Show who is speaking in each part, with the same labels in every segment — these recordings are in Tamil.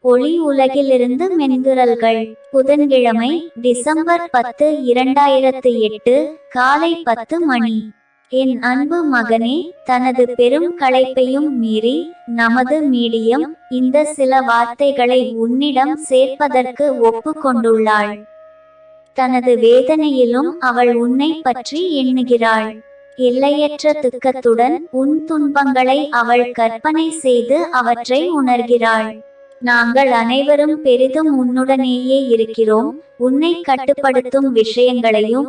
Speaker 1: ஒளி உலகிலிருந்து மென்குரல்கள். புதன்கிழமை டிசம்பர் பத்து இரண்டாயிரத்து எட்டு காலை பத்து மணி. என் அன்பு மகனே தனது பெரும் களைப்பையும் மீறி நமது மீடியம் இந்த சில வார்த்தைகளை உன்னிடம் சேர்ப்பதற்கு ஒப்புக்கொண்டுள்ளாள் தனது வேதனையிலும் அவள் உன்னை பற்றி எண்ணுகிறாள். எல்லையற்ற துக்கத்துடன் உன் துன்பங்களை அவள் கற்பனை செய்து அவற்றை உணர்கிறாள். நாங்கள் அனைவரும் பெரிதும் உன்னுடனேயே இருக்கிறோம். உன்னை கட்டுப்படுத்தும் விஷயங்களையும்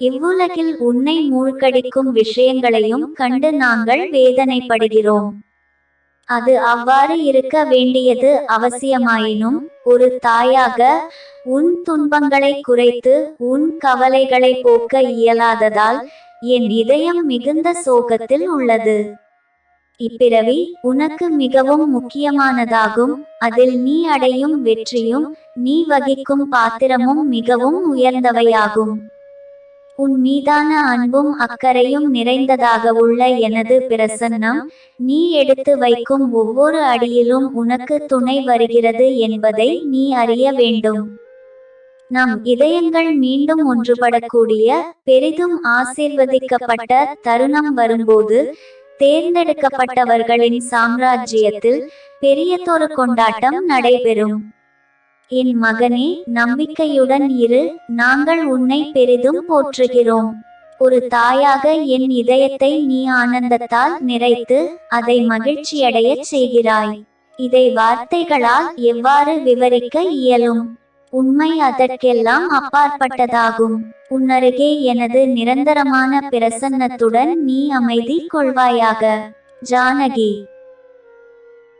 Speaker 1: இவ்வுலகில் உன்னை மூழ்கடிக்கும் விஷயங்களையும் கண்டு நாங்கள் வேதனைப்படுகிறோம். அது அவ்வாறு இருக்க வேண்டியது அவசியமாயினும் ஒரு தாயாக உன் துன்பங்களை குறைத்து உன் கவலைகளை போக்க இயலாததால் என் இதயம் மிகுந்த சோகத்தில் உள்ளது. இப்பிறவி உனக்கு மிகவும் முக்கியமானதாகும். அதில் நீ அடையும் வெற்றியும் நீ வகிக்கும் பாத்திரமும் மிகவும் உயர்ந்தவையாகும். உன் மீதான அன்பும் அக்கறையும் நிறைந்ததாக உள்ள எனது பிரசன்னம் நீ எடுத்து வைக்கும் ஒவ்வொரு அடியிலும் உனக்கு துணை வருகிறது என்பதை நீ அறிய வேண்டும். நம் இதயங்கள் மீண்டும் ஒன்றுபடக்கூடிய பெரிதும் ஆசீர்வதிக்கப்பட்ட தருணம் வரும்போது தேர்ந்தெடுக்கப்பட்டவர்களின் சாம்ராஜ்யத்தில் பெரியதொரு கொண்டாட்டம் நடைபெறும். என் மகனே நம்பிக்கையுடன் இரு நாங்கள் உன்னை பெரிதும் போற்றுகிறோம். ஒரு தாயாக என் இதயத்தை நீ ஆனந்தத்தால் நிறைத்து அதை மகிழ்ச்சியடைய செய்கிறாய். இதை வார்த்தைகளால் எவ்வாறு விவரிக்க இயலும்? உண்மை அதற்கெல்லாம் அப்பாற்பட்டதாகும். உன்னருகே எனது நிரந்தரமான பிரசன்னத்துடன் நீ அமைதி கொள்வாயாக. ஜானகி.